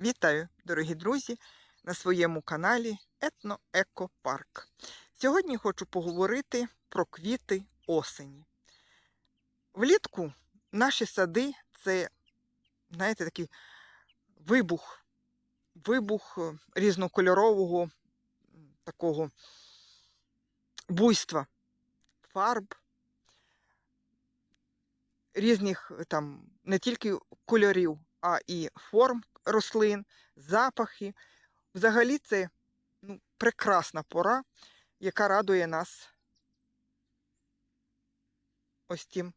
Вітаю, дорогі друзі, на своєму каналі Етно-Екопарк. Сьогодні хочу поговорити про квіти осені. Влітку наші сади це, знаєте, такий вибух, вибух е, різнокольорового такого буйства, фарб, різних е, там не тільки кольорів, а і форм рослин, запахи. Взагалі це ну, прекрасна пора, яка радує нас ось тим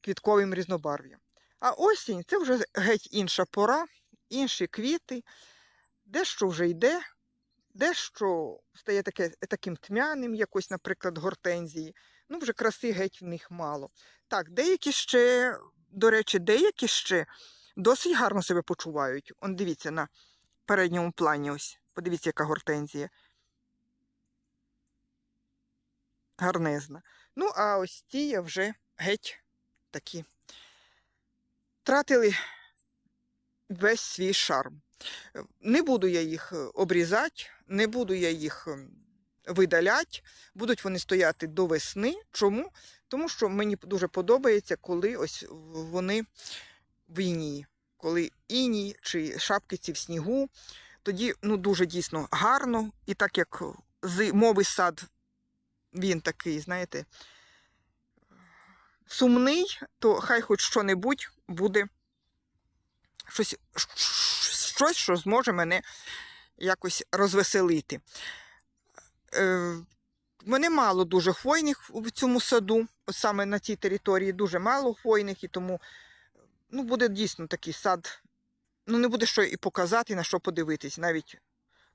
квітковим різнобарв'ям. А осінь це вже геть інша пора, інші квіти, дещо вже йде, дещо стає таке, таким тьмяним, якось, наприклад, гортензії. Ну, вже краси геть в них мало. Так, деякі ще, до речі, деякі ще досить гарно себе почувають. Он дивіться на передньому плані ось. Подивіться, яка гортензія. Гарнезна. Ну, а ось ті я вже геть такі. Тратили весь свій шарм. Не буду я їх е, обрізати, не буду я їх ем, видаляти. Будуть вони стояти до весни. Чому? Тому що мені дуже подобається, коли ось вони в інії, коли іній чи шапки ці в снігу, тоді ну, дуже дійсно гарно. І так як зимовий сад, він такий, знаєте, сумний, то хай хоч що-небудь буде щось, щось, що зможе мене якось розвеселити. Е, мене мало дуже хвойних в цьому саду, саме на цій території дуже мало хвойних, і тому ну, буде дійсно такий сад. Ну, не буде що і показати, на що подивитись, навіть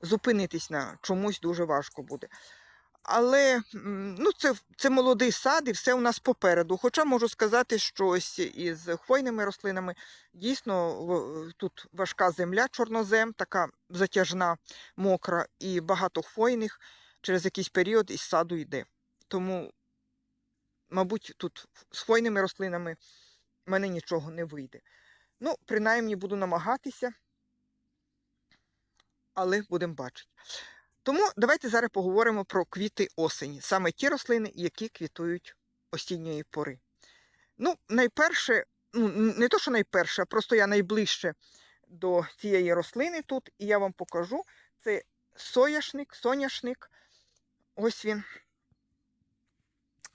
зупинитись на чомусь дуже важко буде. Але ну, це, це молодий сад і все у нас попереду. Хоча можу сказати, що ось із хвойними рослинами дійсно тут важка земля, чорнозем, така затяжна, мокра, і багато хвойних через якийсь період із саду йде. Тому, мабуть, тут з хвойними рослинами мене нічого не вийде. Ну, принаймні буду намагатися, але будемо бачити. Тому давайте зараз поговоримо про квіти осені, саме ті рослини, які квітують осінньої пори. Ну, найперше, ну, не то, що найперше, а просто я найближче до цієї рослини тут, і я вам покажу. Це соняшник, соняшник. Ось він.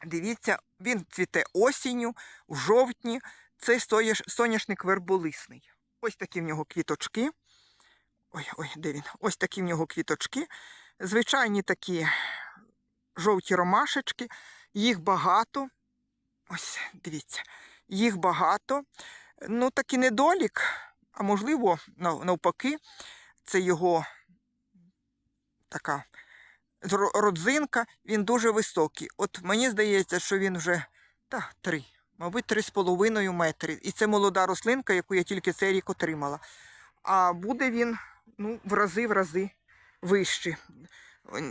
Дивіться, він цвіте осінню, в жовтні. Це соняш- соняшник верболисний. Ось такі в нього квіточки. Ой, ой, де він? Ось такі в нього квіточки. Звичайні такі жовті ромашечки. Їх багато. Ось, дивіться, їх багато. Ну, такий недолік, а можливо, навпаки, це його така родзинка, він дуже високий. От мені здається, що він вже та, три, мабуть, три з половиною метри. І це молода рослинка, яку я тільки цей рік отримала. А буде він ну, в рази в рази вищий.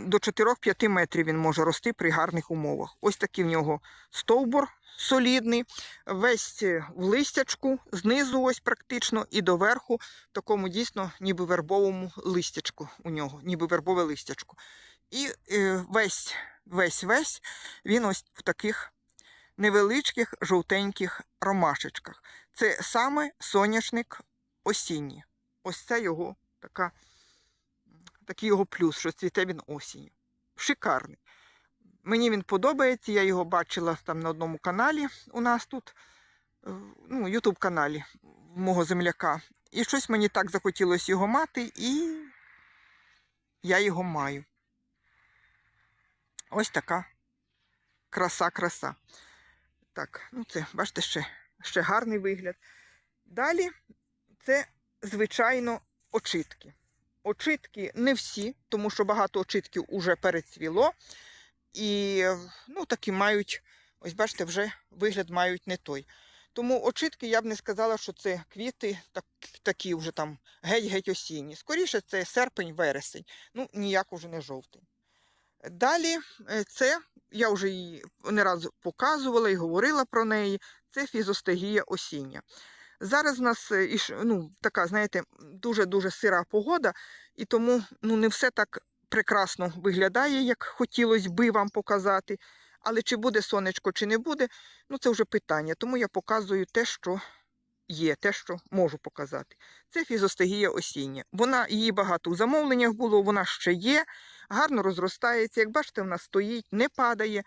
До 4-5 метрів він може рости при гарних умовах. Ось такий в нього стовбур солідний, весь в листячку, знизу ось практично, і доверху, такому дійсно ніби вербовому листячку у нього, ніби вербове листячко. І е, весь, весь, весь він ось в таких невеличких жовтеньких ромашечках. Це саме соняшник осінній. Ось це його така, такий його плюс, що цвіте він осінню. Шикарний. Мені він подобається, я його бачила там на одному каналі у нас тут, е, ну, Ютуб каналі мого земляка. І щось мені так захотілося його мати, і я його маю. Ось така краса-краса. Так, ну це, бачите, ще, ще гарний вигляд. Далі це, звичайно, очитки. Очитки не всі, тому що багато очитків уже перецвіло. І ну, такі мають, ось бачите, вже вигляд мають не той. Тому очитки я б не сказала, що це квіти так, такі вже там геть-геть осінні. Скоріше, це серпень-вересень, ну ніяк уже не жовтень. Далі е, це, я вже її не раз показувала і говорила про неї, це фізостегія осіння. Зараз в нас е, ну, така, знаєте, дуже-дуже сира погода, і тому ну, не все так прекрасно виглядає, як хотілося би вам показати. Але чи буде сонечко, чи не буде, ну це вже питання. Тому я показую те, що є, те, що можу показати. Це фізостегія осіння. Вона її багато у замовленнях було, вона ще є, гарно розростається. Як бачите, вона стоїть, не падає,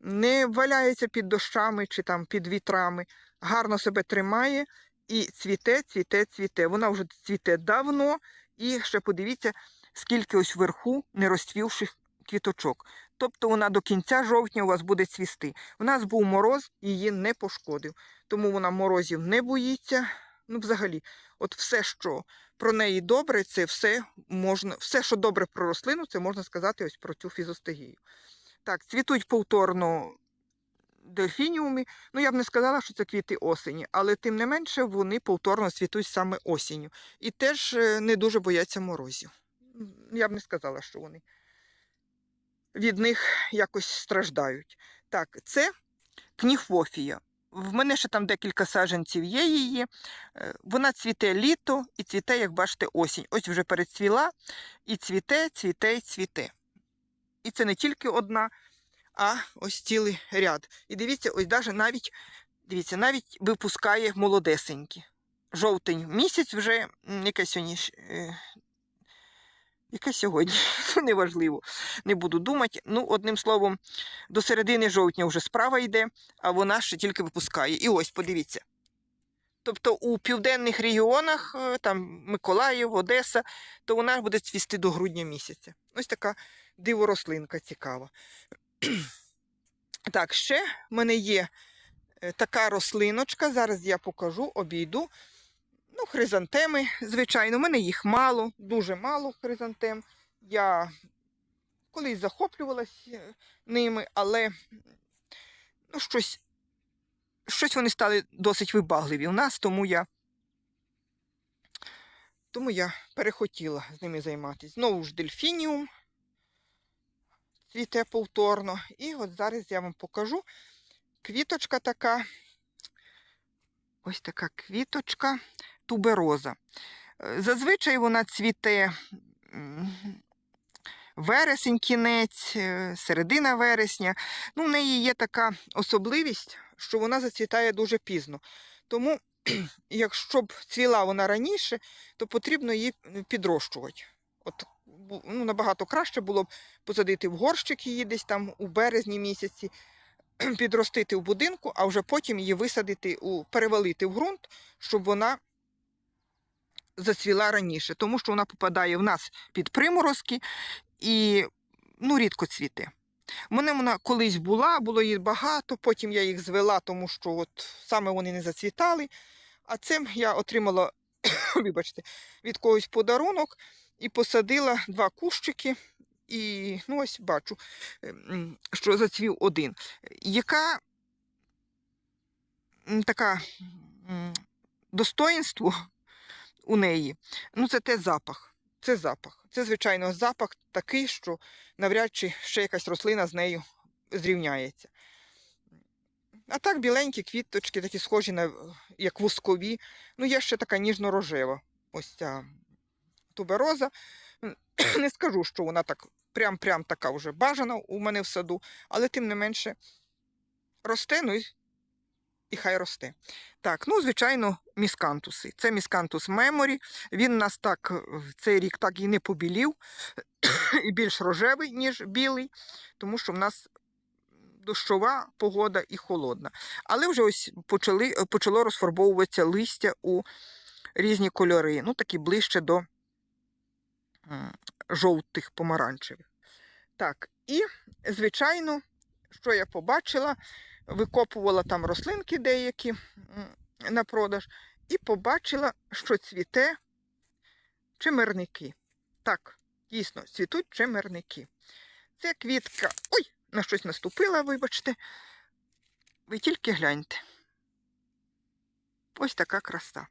не валяється під дощами чи там під вітрами, гарно себе тримає і цвіте, цвіте, цвіте. Вона вже цвіте давно, і ще подивіться, скільки ось вверху нерозцвівших квіточок. Тобто вона до кінця жовтня у вас буде цвісти. У нас був мороз, її не пошкодив. Тому вона морозів не боїться. Ну, взагалі, от все, що про неї добре, це все можна, все, що добре про рослину, це можна сказати ось про цю фізостегію. Так, цвітуть повторно дельфініуми. Ну, я б не сказала, що це квіти осені, але тим не менше вони повторно цвітуть саме осінню. І теж е, не дуже бояться морозів. Я б не сказала, що вони від них якось страждають. Так, це кніфофія. В мене ще там декілька саджанців є її. Е, Вона цвіте літо і цвіте, як бачите, осінь. Ось вже перецвіла і цвіте, цвіте, цвіте. І це не тільки одна, а ось цілий ряд. І дивіться, ось даже навіть, дивіться, навіть випускає молодесенькі. Жовтень місяць вже, яке сьогодні, е, яке сьогодні, неважливо, не буду думати. Ну, одним словом, до середини жовтня вже справа йде, а вона ще тільки випускає. І ось, подивіться. Тобто у південних регіонах, е, там Миколаїв, Одеса, то вона буде цвісти до грудня місяця. Ось така диворослинка цікава. Так, ще в мене є е, така рослиночка. Зараз я покажу, обійду. Ну, хризантеми, звичайно, в мене їх мало, дуже мало хризантем. Я колись захоплювалась е, ними, але ну, щось, щось вони стали досить вибагливі у нас, тому я, тому я перехотіла з ними займатися. Знову ж дельфініум цвіте повторно. І от зараз я вам покажу квіточка така. Ось така квіточка тубероза. Е, Зазвичай вона цвіте вересень, кінець, е, середина вересня. Ну, в неї є така особливість, що вона зацвітає дуже пізно. Тому, якщо б цвіла вона раніше, то потрібно її підрощувати. От, ну, набагато краще було б посадити в горщик її десь там у березні місяці, підростити в будинку, а вже потім її висадити, у, перевалити в ґрунт, щоб вона зацвіла раніше, тому що вона попадає в нас під приморозки і ну, рідко цвіте. У мене вона колись була, було її багато, потім я їх звела, тому що от саме вони не зацвітали. А цим я отримала, вибачте, від когось подарунок і посадила два кущики. І ну, ось бачу, ем, що зацвів один. Яка така достоїнство у неї? Ну, це те запах. Це запах. Це, звичайно, запах такий, що навряд чи ще якась рослина з нею зрівняється. А так біленькі квіточки, такі схожі на як вускові. Ну, є ще така ніжно-рожева. Ось ця тубероза. Не скажу, що вона так прям-прям така вже бажана у мене в саду, але тим не менше росте, ну і, і хай росте. Так, ну, звичайно, міскантуси. Це міскантус меморі. Він нас так е, цей рік так і не побілів, і більш рожевий, ніж білий, тому що в нас дощова погода і холодна. Але вже ось почали, почало розфарбовуватися листя у різні кольори, ну такі ближче до жовтих помаранчевих. Так, і, звичайно, що я побачила, викопувала там рослинки деякі на продаж, і побачила, що цвіте чимерники. Так, дійсно, цвітуть чимерники. Це квітка. Ой, на щось наступила, вибачте. Ви тільки гляньте. Ось така краса.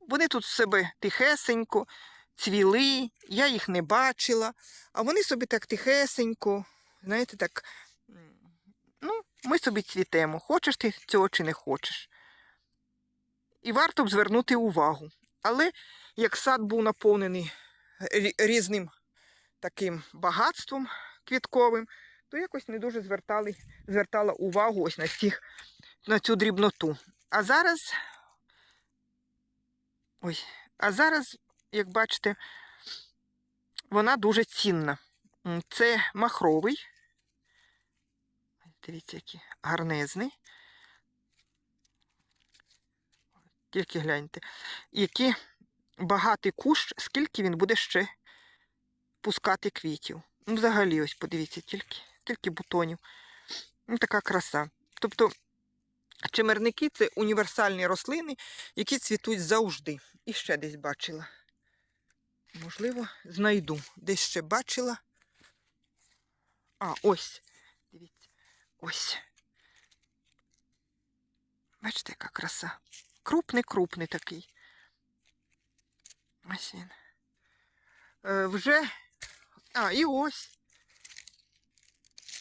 Вони тут себе тихесенько, цвіли, я їх не бачила, а вони собі так тихесенько, знаєте, так, ми собі цвітемо. Хочеш ти цього чи не хочеш. і варто б звернути увагу. Але як сад був наповнений різним таким багатством квітковим, то якось не дуже звертали, звертала увагу ось на, цих, на цю дрібноту. А зараз, ой, а зараз, як бачите, вона дуже цінна. Це махровий. Дивіться, який гарнезний. Тільки гляньте. Який багатий кущ, скільки він буде ще пускати квітів. Ну, взагалі, ось подивіться, тільки, тільки бутонів. Ну, така краса. Тобто чимерники це універсальні рослини, які цвітуть завжди. І ще десь бачила. Можливо, знайду. Десь ще бачила. А, ось. Ось. Бачите, яка краса. Крупний, крупний такий. Ось він. Е, вже. А, і ось.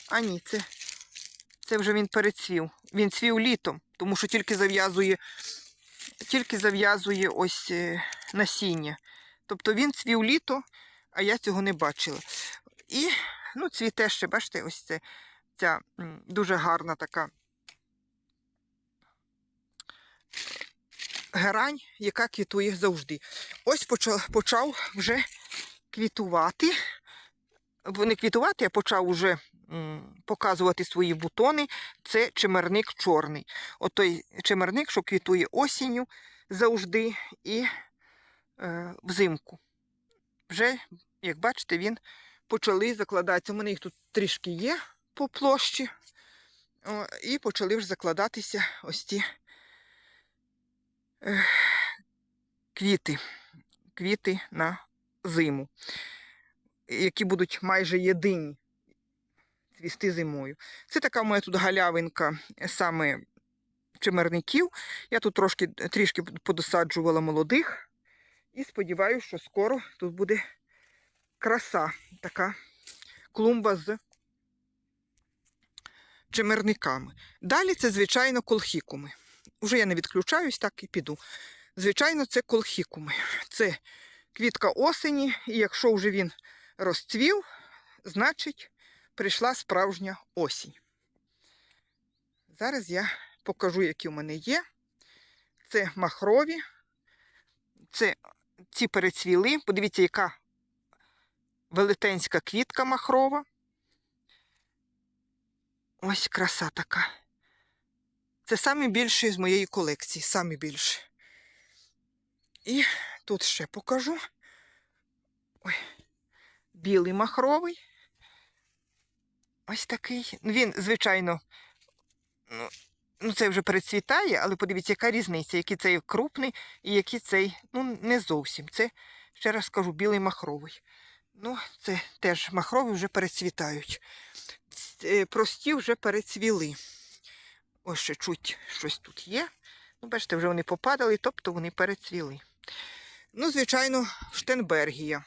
А ні, це. Це вже він перецвів. Він цвів літом, тому що тільки зав'язує, тільки зав'язує ось е, насіння. Тобто він цвів літо, а я цього не бачила. І ну, цвіте ще, бачите, ось це, м, дуже гарна така герань, яка квітує завжди. Ось почав, вже квітувати. Не квітувати, а почав уже показувати свої бутони. Це чимерник чорний. От той чимерник, що квітує осінню завжди і е, взимку. Вже, як бачите, він почали закладатися. У мене їх тут трішки є по площі. О, і почали вже закладатися ось ці е, квіти. Квіти на зиму, які будуть майже єдині цвісти зимою. Це така моя тут галявинка саме чимерників. Я тут трошки, трішки подосаджувала молодих. І сподіваюся, що скоро тут буде краса, така клумба з чимерниками. Далі це, звичайно, колхікуми. Уже я не відключаюсь, так і піду. Звичайно, це колхікуми. Це квітка осені, і якщо вже він розцвів, значить прийшла справжня осінь. Зараз я покажу, які в мене є. Це махрові, це ці перецвіли. Подивіться, яка велетенська квітка махрова. Ось краса така. Це самі з моєї колекції, самі більші. І тут ще покажу. Ой, білий махровий. Ось такий. Він, звичайно, ну, ну це вже перецвітає, але подивіться, яка різниця, який цей крупний і який цей, ну, не зовсім. Це, ще раз скажу, білий махровий. Ну, це теж махрові вже перецвітають. Е, Прості вже перецвіли. Ось ще чуть щось тут є. Ну, бачите, вже вони попадали, тобто вони перецвіли. Ну, звичайно, Штенбергія.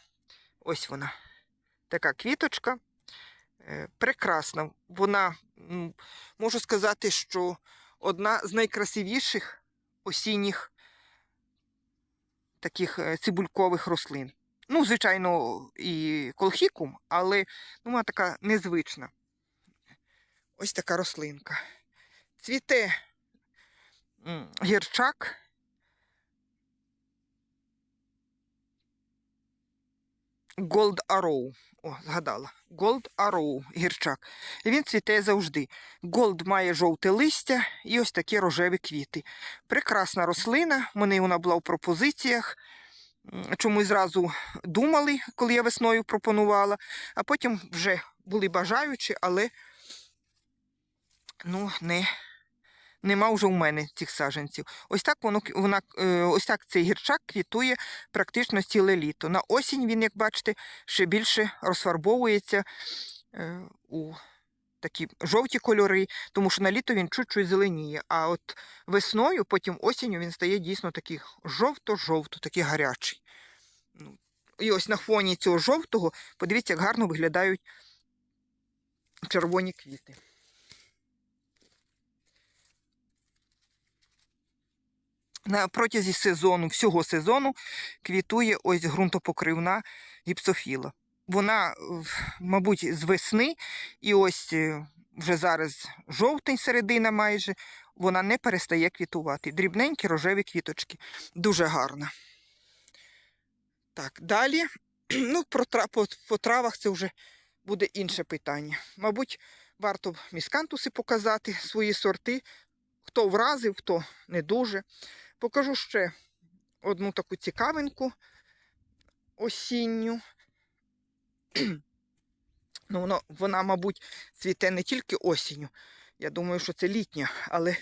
Ось вона. Така квіточка. Е, Прекрасна. Вона, можу сказати, що одна з найкрасивіших осінніх таких е, цибулькових рослин. Ну, звичайно, і колхікум, але ну, вона така незвична. Ось така рослинка. Цвіте гірчак. Gold Arrow. О, згадала. Gold Arrow, гірчак. І він цвіте завжди. Голд має жовте листя і ось такі рожеві квіти. Прекрасна рослина. У мене вона була в пропозиціях. Чомусь зразу думали, коли я весною пропонувала, а потім вже були бажаючі, але ну, не, нема вже у мене цих саджанців. Ось так воно вона, е, ось так цей гірчак квітує практично ціле літо. На осінь він, як бачите, ще більше розфарбовується е, у такі жовті кольори, тому що на літо він чуть-чуть зеленіє. А от весною, потім осінню він стає дійсно такий жовто-жовто, такий гарячий. Ну, І ось на фоні цього жовтого, подивіться, як гарно виглядають червоні квіти. на протязі сезону, всього сезону квітує ось ґрунтопокривна гіпсофіла. Вона, мабуть, з весни, і ось е, вже зараз жовтень, середина майже, вона не перестає квітувати. Дрібненькі рожеві квіточки. Дуже гарна. Так, далі. Ну, про по, по травах це вже буде інше питання. Мабуть, варто міскантуси показати свої сорти. Хто вразив, хто не дуже. Покажу ще одну таку цікавинку осінню. Ну, воно, вона, мабуть, цвіте не тільки осінню. Я думаю, що це літня, але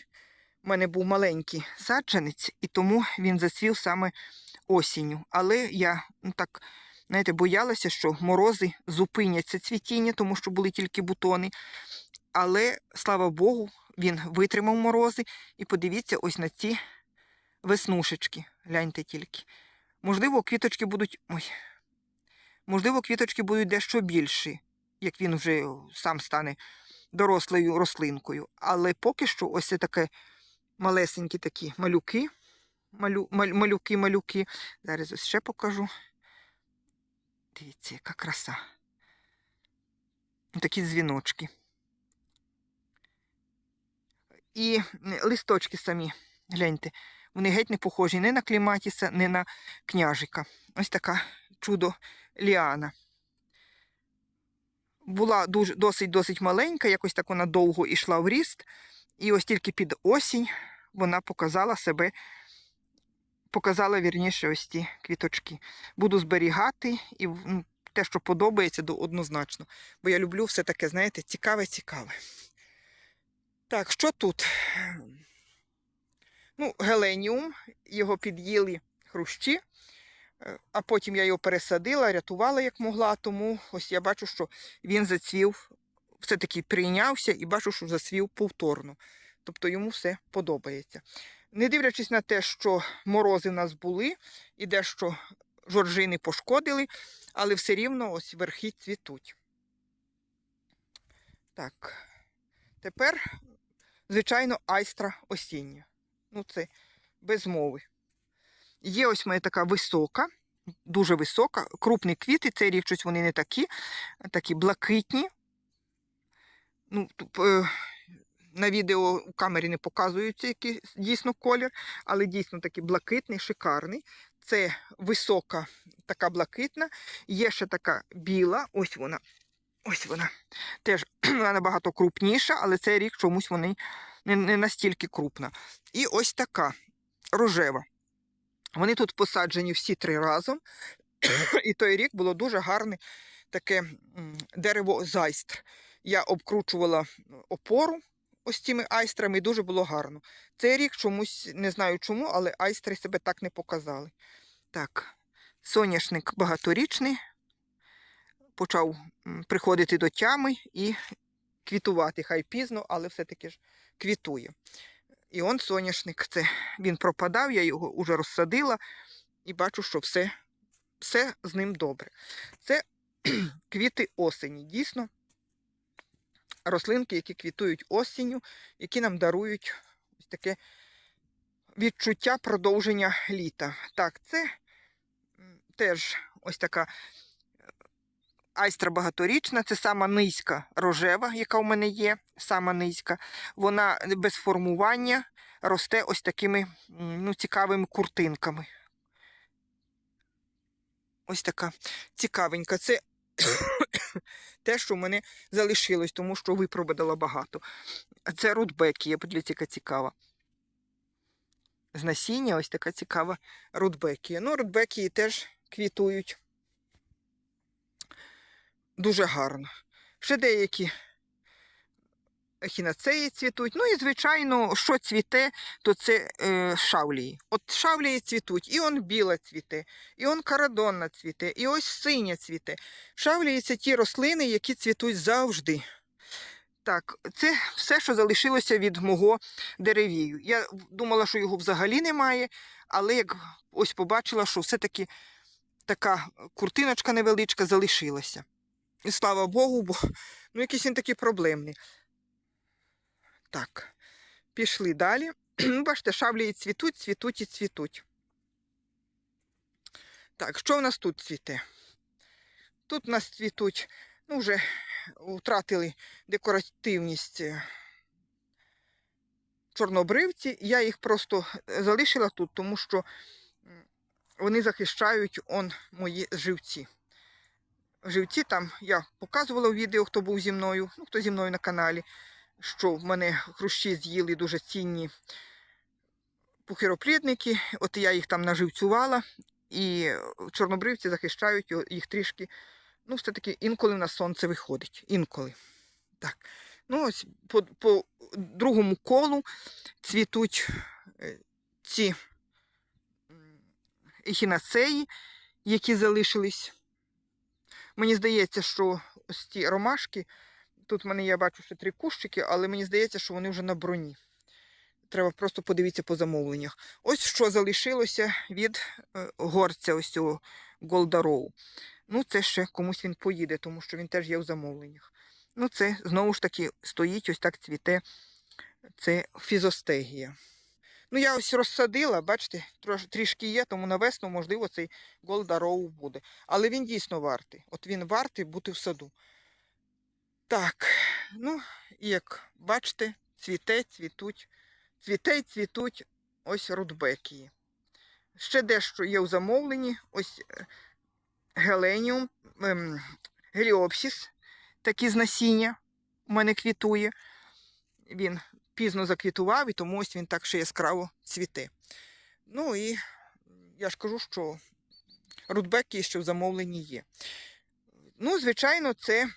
в мене був маленький саджанець, і тому він зацвів саме осінню. Але я ну, так, знаєте, боялася, що морози зупинять це цвітіння, тому що були тільки бутони. Але, слава Богу, він витримав морози. І подивіться ось на ці веснушечки. Гляньте тільки. Можливо, квіточки будуть. Ой. Можливо, квіточки будуть дещо більші, як він вже сам стане дорослою рослинкою. Але поки що ось це таке малесенькі такі малюки. Малю, малюки, малюки. Зараз ось ще покажу. Дивіться, яка краса. Такі дзвіночки. І листочки самі, гляньте, вони геть не похожі ні на кліматіса, ні на княжика. Ось така чудо ліана. Була дуже, досить досить маленька, якось так вона довго йшла в ріст. І ось тільки під осінь вона показала себе, показала вірніше ось ті квіточки. Буду зберігати і ну, те, що подобається, однозначно. Бо я люблю все таке, знаєте, цікаве-цікаве. Так, що тут? Ну, геленіум, його під'їли хрущі, а потім я його пересадила, рятувала як могла, тому ось я бачу, що він зацвів, все-таки прийнявся і бачу, що зацвів повторно. Тобто йому все подобається. Не дивлячись на те, що морози в нас були і дещо жоржини пошкодили, але все рівно ось верхи цвітуть. Так, тепер звичайно, айстра осіння. Ну, це без мови. Є ось моя така висока, дуже висока, крупні квіти, цей рік щось вони не такі, такі блакитні. Ну, е, На відео у камері не показується, який дійсно колір, але дійсно такий блакитний, шикарний. Це висока, така блакитна. Є ще така біла, ось вона Ось вона. Теж вона набагато крупніша, але цей рік чомусь вони не, не настільки крупна. І ось така рожева. Вони тут посаджені всі три разом. І той рік було дуже гарне таке дерево зайстр. Я обкручувала опору ось цими айстрами, і дуже було гарно. Цей рік чомусь не знаю чому, але айстри себе так не показали. Так, соняшник багаторічний почав приходити до тями і квітувати. Хай пізно, але все-таки ж квітує. І он соняшник, це він пропадав, я його вже розсадила і бачу, що все, все з ним добре. Це квіти осені. Дійсно, рослинки, які квітують осінню, які нам дарують ось таке відчуття продовження літа. Так, це теж ось така Айстра багаторічна, це сама низька рожева, яка у мене є, сама низька. Вона без формування росте ось такими ну, цікавими куртинками. Ось така цікавенька. Це те, що в мене залишилось, тому що випробувала багато. Це рудбекія, подивіться, яка цікава. З насіння ось така цікава рудбекія. Ну, рудбекії теж квітують дуже гарно. Ще деякі ехінацеї цвітуть. Ну і, звичайно, що цвіте, то це е, шавлії. От шавлії цвітуть, і он біла цвіте, і он карадонна цвіте, і ось синя цвіте. Шавлії це ті рослини, які цвітуть завжди. Так, це все, що залишилося від мого деревію. Я думала, що його взагалі немає, але як ось побачила, що все-таки така куртиночка невеличка залишилася. І слава Богу, бо ну, якийсь він такий проблемний. Так, пішли далі. Ну, Бачите, шаблі цвітуть, цвітуть і цвітуть. Так, що в нас тут цвіте? Тут у нас цвітуть, ну, вже втратили декоративність е, чорнобривці. Я їх просто е, залишила тут, тому що вони захищають он мої живці. Живці там я показувала в відео, хто був зі мною, ну, хто зі мною на каналі, що в мене хрущі з'їли дуже цінні пухиропрідники. От я їх там наживцювала, і чорнобривці захищають їх трішки. Ну, все-таки інколи на сонце виходить. Інколи. Так. Ну, ось по, по другому колу цвітуть е, ці ехінацеї, які залишились. Мені здається, що ось ці ромашки, тут в мене я бачу ще три кущики, але мені здається, що вони вже на броні. Треба просто подивитися по замовленнях. Ось що залишилося від е, горця ось цього Голдароу. Ну, це ще комусь він поїде, тому що він теж є в замовленнях. Ну, це знову ж таки стоїть, ось так цвіте. Це фізостегія. Ну, я ось розсадила, бачите, трош, трішки є, тому на весну, можливо, цей Голдароу буде. Але він дійсно вартий. От він вартий бути в саду. Так, ну, як бачите, цвіте, цвітуть, цвіте цвітуть ось рудбекії. Ще дещо є у замовленні. Ось е, геленіум, ем, геліопсіс, такі з насіння у мене квітує. Він пізно заквітував, і тому ось він так ще яскраво цвіте. Ну і я ж кажу, що рудбеки ще в замовленні є. Ну, звичайно, це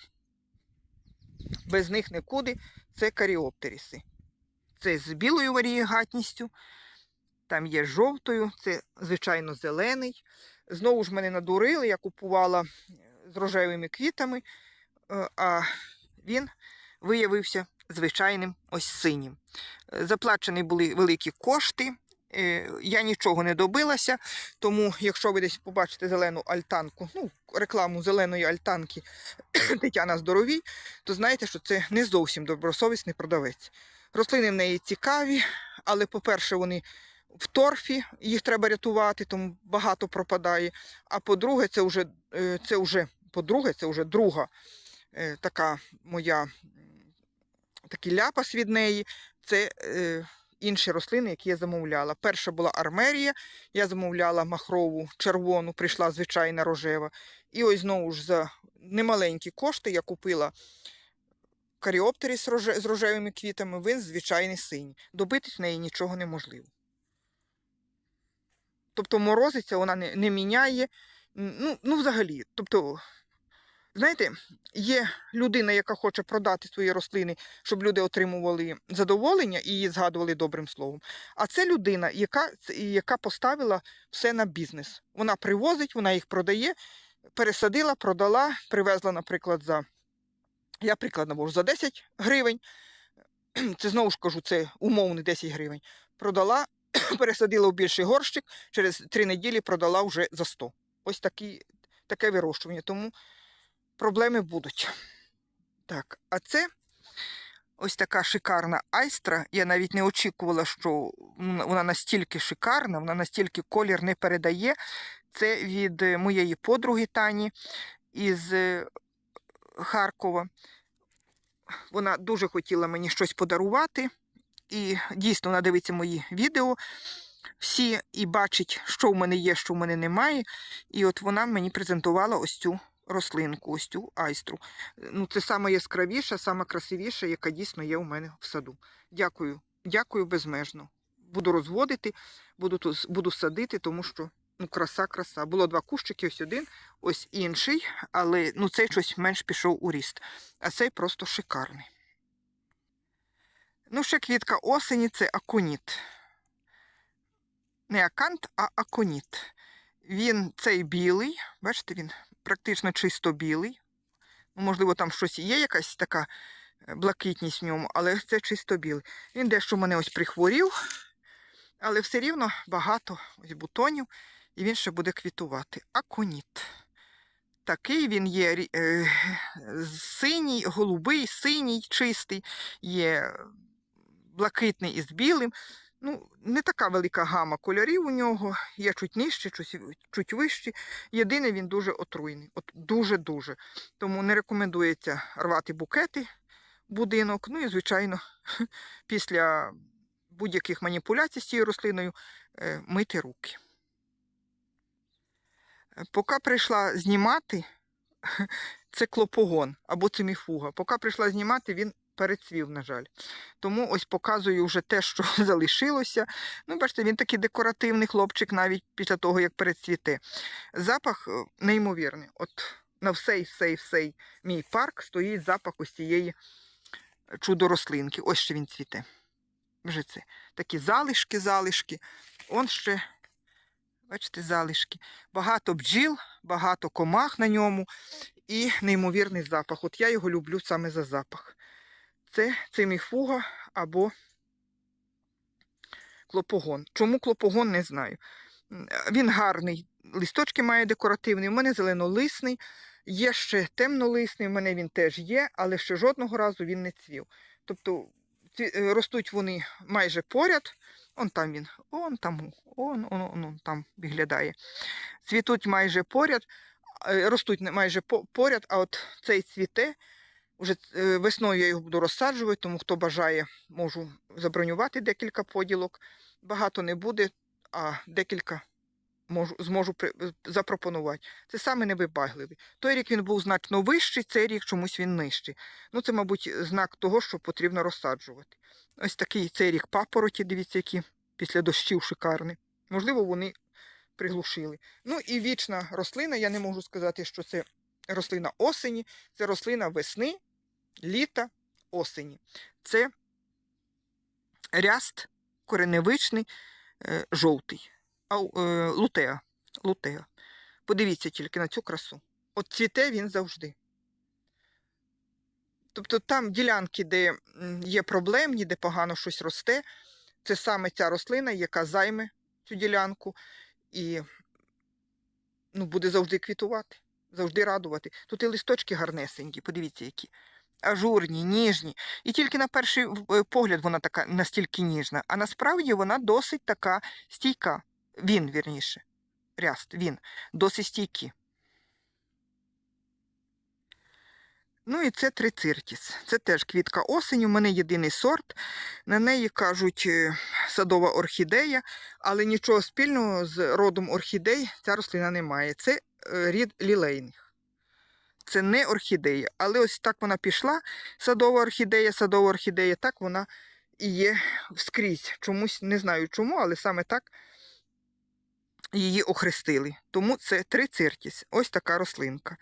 без них нікуди, це каріоптеріси. Це з білою варієгатністю, там є з жовтою, це, звичайно, зелений. Знову ж мене надурили, я купувала е, з рожевими квітами, е, а він виявився звичайним ось синім. Заплачені були великі кошти. е, Я нічого не добилася, тому якщо ви десь побачите зелену альтанку, ну, рекламу зеленої альтанки Тетяна Здоровій, то знаєте, що це не зовсім добросовісний продавець. Рослини в неї цікаві, але, по-перше, вони в торфі, їх треба рятувати, тому багато пропадає. А по-друге, це вже, е, це вже, по-друге, це вже друга е, така моя такий ляпас від неї. Це е, інші рослини, які я замовляла. Перша була армерія, я замовляла махрову червону, прийшла звичайна рожева. І ось знову ж за немаленькі кошти я купила каріоптеріс роже- з рожевими квітами, він звичайний синій. Добитись неї нічого неможливо. Тобто морозиться, вона не, не міняє. Ну, ну, взагалі, тобто, знаєте, є людина, яка хоче продати свої рослини, щоб люди отримували задоволення і її згадували добрим словом. А це людина, яка, яка поставила все на бізнес. Вона привозить, вона їх продає, пересадила, продала, привезла, наприклад, за. Я приклад навожу за 10 гривень. Це знову ж кажу, це умовний 10 гривень. Продала, пересадила в більший горщик, через 3 неділі продала вже за 100. Ось такі, таке вирощування. Тому проблеми будуть. Так, а це ось така шикарна айстра. Я навіть не очікувала, що вона настільки шикарна, вона настільки колір не передає. Це від е, моєї подруги Тані із е, Харкова. Вона дуже хотіла мені щось подарувати. І дійсно вона дивиться мої відео всі і бачить, що в мене є, що в мене немає. І от вона мені презентувала ось цю рослинку, ось цю айстру. Ну, це сама яскравіша, сама красивіша, яка дійсно є у мене в саду. Дякую, дякую безмежно. Буду розводити, буду, буду садити, тому що ну, краса, краса. Було два кущики, ось один, ось інший, але ну, цей щось менш пішов у ріст. А цей просто шикарний. Ну, ще квітка осені це аконіт. Не акант, а аконіт. Він цей білий, бачите, він практично чисто білий. Ну, Можливо, там щось є, якась така е, блакитність в ньому, але це чисто білий. Він дещо в мене ось прихворів, але все рівно багато ось бутонів, і він ще буде квітувати. Аконіт. Такий він є е, синій, голубий, синій, чистий, є блакитний із білим. Ну, не така велика гама кольорів у нього, є чуть нижче, чуть, вищі. Єдине, він дуже отруйний. От дуже-дуже. Тому не рекомендується рвати букети будинок. Ну і, звичайно, після будь-яких маніпуляцій з цією рослиною е, мити руки. Е, Поки прийшла знімати, це клопогон або циміфуга. Поки прийшла знімати, він перецвів, на жаль. Тому ось показую вже те, що залишилося. Ну, бачите, він такий декоративний хлопчик навіть після того, як перецвіте. Запах е, неймовірний. От на всей, всей, всей мій парк стоїть запах ось цієї чудо-рослинки. Ось ще він цвіте. Вже це. Такі залишки, залишки. Он ще, бачите, залишки. Багато бджіл, багато комах на ньому і неймовірний запах. От я його люблю саме за запах. Це циміфуга або клопогон. Чому клопогон, не знаю. Він гарний, листочки має декоративний, у мене зеленолисний, є ще темнолисний, у мене він теж є, але ще жодного разу він не цвів. Тобто е, ростуть вони майже поряд. Он там він, он там, он, он, он, он там виглядає. Цвітуть майже поряд, е, ростуть майже поряд, а от цей цвіте. Уже е, весною я його буду розсаджувати, тому хто бажає, можу забронювати декілька поділок. Багато не буде, а декілька можу, зможу запропонувати. Це саме невибагливий. Той рік він був значно вищий, цей рік чомусь він нижчий. Ну, це, мабуть, знак того, що потрібно розсаджувати. Ось такий цей рік папороті, дивіться, які після дощів шикарні. Можливо, вони приглушили. Ну і вічна рослина, я не можу сказати, що це рослина осені, це рослина весни, літа, осені. Це ряст кореневичний, е, жовтий. Е, лутеа. лутеа. Подивіться тільки на цю красу. От цвіте він завжди. Тобто там ділянки, де є проблемні, де погано щось росте, це саме ця рослина, яка займе цю ділянку і ну, буде завжди квітувати, завжди радувати. Тут і листочки гарнесенькі, подивіться, які. Ажурні, ніжні. І тільки на перший е, погляд вона така настільки ніжна, а насправді вона досить така стійка. Він, вірніше. Ряст, він досить стійкі. Ну і це трициртіс. Це теж квітка осені. У мене єдиний сорт. На неї кажуть е, садова орхідея, але нічого спільного з родом орхідей ця рослина не має. Це е, рід лілейних. Це не орхідея. Але ось так вона пішла. Садова орхідея, садова орхідея, так вона і є вскрізь. Чомусь не знаю чому, але саме так її охрестили. Тому це трициртіс. Ось така рослинка.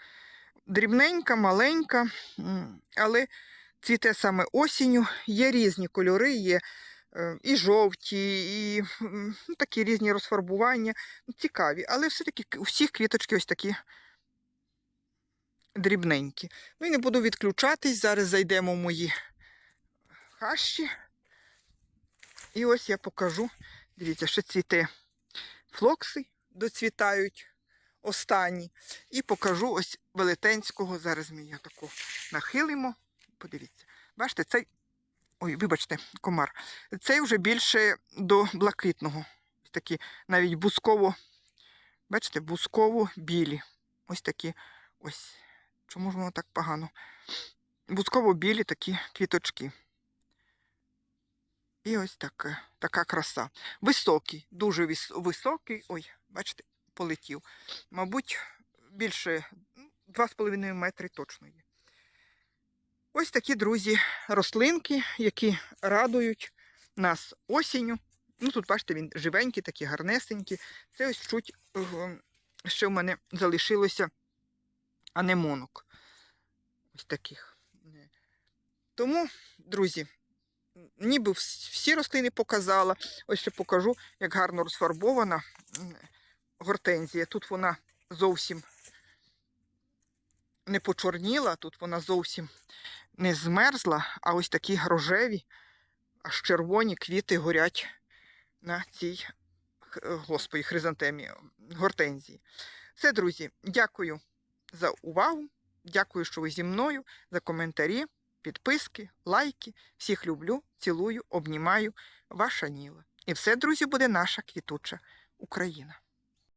Дрібненька, маленька, але цвіте саме осінню. Є різні кольори, є е, і жовті, і ну, такі різні розфарбування. Ну, Цікаві, але все-таки у квіточки ось такі дрібненькі. Ну і не буду відключатись. Зараз зайдемо в мої хащі. І ось я покажу. Дивіться, що цвіте флокси, доцвітають останні. І покажу ось велетенського. Зараз ми його таку нахилимо. Подивіться. Бачите, цей. Ой, вибачте, комар. Цей вже більше до блакитного. Такі навіть бусково, бачите, бусково-білі. Ось такі ось. Чому ж воно так погано? Бусково-білі такі квіточки. І ось така, така краса. Високий, дуже вис- високий. Ой, бачите, полетів. Мабуть, більше ну, 2,5 метри точно є. Ось такі, друзі, рослинки, які радують нас осінню. Ну, тут, бачите, він живенький, такі гарнесенькі. Це ось чуть е, ще в мене залишилося анемонок. Ось таких. Тому, друзі, ніби всі рослини показала. Ось ще покажу, як гарно розфарбована гортензія. Тут вона зовсім не почорніла, тут вона зовсім не змерзла, а ось такі рожеві, аж червоні квіти горять на цій е, хризантемі гортензії. Все, друзі, дякую за увагу. Дякую, що ви зі мною, за коментарі, підписки, лайки. Всіх люблю, цілую, обнімаю. Ваша Ніла. І все, друзі, буде наша квітуча Україна.